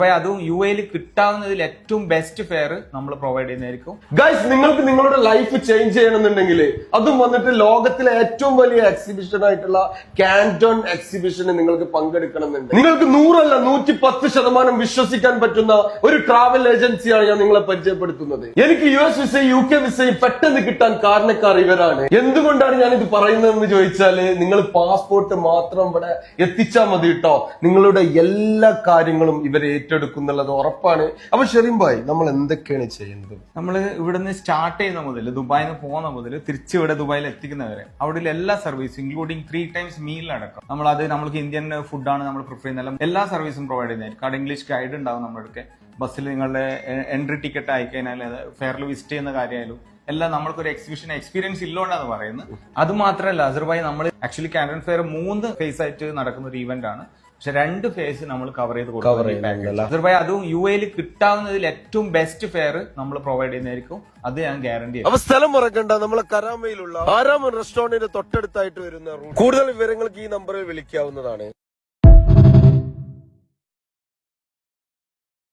അപ്പൊ അതും യു എയിൽ കിട്ടാവുന്നതിൽ ഏറ്റവും ബെസ്റ്റ് ഫെയർ നമ്മൾ പ്രൊവൈഡ് ചെയ്യുന്നതായിരിക്കും. ഗൈസ് നിങ്ങൾക്ക് നിങ്ങളുടെ ലൈഫ് ചേഞ്ച് ചെയ്യണമെന്നുണ്ടെങ്കിൽ അതും വന്നിട്ട് ലോകത്തിലെ ഏറ്റവും വലിയ എക്സിബിഷൻ ആയിട്ടുള്ള കാന്റോൺ എക്സിബിഷന് നിങ്ങൾക്ക് പങ്കെടുക്കണമെന്നുണ്ട്. നിങ്ങൾക്ക് നൂറല്ല നൂറ്റി പത്ത് ശതമാനം വിശ്വസിക്കാൻ പറ്റുന്ന ഒരു ട്രാവൽ ഏജൻസിയാണ് ഞാൻ നിങ്ങളെ പരിചയപ്പെടുത്തുന്നത്. എനിക്ക് യു എസ് വിസയും യു കെ വിസയും പെട്ടെന്ന് കിട്ടാൻ കാരണക്കാർ ഇവരാണ് എന്തുകൊണ്ടാണ് ഞാൻ ഇത് പറയുന്നതെന്ന് ചോദിച്ചാൽ നിങ്ങൾ പാസ്പോർട്ട് മാത്രം ഇവിടെ എത്തിച്ചാൽ മതി കേട്ടോ നിങ്ങളുടെ എല്ലാ കാര്യങ്ങളും ഇവർ ഏറ്റെടുക്കുന്നുള്ളത് ഉറപ്പാണ്. അപ്പൊ ഷെറീം ഭായ് നമ്മൾ എന്തൊക്കെയാണ് ചെയ്യുന്നത്? നമ്മൾ ഇവിടുന്ന് സ്റ്റാർട്ട് ചെയ്യുന്ന മുതൽ ദുബായിൽ നിന്ന് പോകുന്ന മുതൽ തിരിച്ച് ഇവിടെ ദുബായിൽ എത്തിക്കുന്നവരെ അവിടെ എല്ലാ സർവീസും ഇൻക്ലൂഡിംഗ് ത്രീ ടൈംസ് മീൽ അടക്കം. നമ്മൾ അത് നമ്മൾക്ക് ഇന്ത്യൻ ഫുഡാണ് നമ്മൾ പ്രിഫർ ചെയ്യുന്നത്. എല്ലാ സർവീസും പ്രൊവൈഡ് ചെയ്യുന്നതായിരിക്കും. അവിടെ ഇംഗ്ലീഷ് ഗൈഡ് ഉണ്ടാവും നമ്മൾക്ക് ബസ്സിൽ നിങ്ങളുടെ എൻട്രി ടിക്കറ്റ് അയക്കാനായാലും ഫെയറിൽ വിസിറ്റ് ചെയ്യുന്ന കാര്യമായാലും എല്ലാം നമ്മൾക്കൊരു എക്സിബിഷൻ എക്സ്പീരിയൻസ് ഇല്ലോണ്ടാണ് പറയുന്നത്. അത് മാത്രമല്ല അസർബായി നമ്മൾ ആക്ച്വലി കാനഡൻ ഫെയർ മൂന്ന് ഫേസ് ആയിട്ട് നടക്കുന്ന ഒരു ഇവന്റ് ആണ്. പക്ഷെ രണ്ട് ഫേസ് നമ്മൾ കവർ ചെയ്ത് കൊടുക്കും അതും യു എയിൽ കിട്ടാവുന്നതിൽ ഏറ്റവും ബെസ്റ്റ് ഫെയർ നമ്മൾ പ്രൊവൈഡ് ചെയ്യുന്നതായിരിക്കും. അത് ഞാൻ ഗ്യാരണ്ടി അപ്പൊ സ്ഥലം മറക്കണ്ട നമ്മളെ കരാമയിലുള്ള ആരാമൻ റെസ്റ്റോറന്റിന്റെ തൊട്ടടുത്തായിട്ട് വരുന്ന കൂടുതൽ വിവരങ്ങൾക്ക് ഈ നമ്പറിൽ വിളിക്കാവുന്നതാണ്.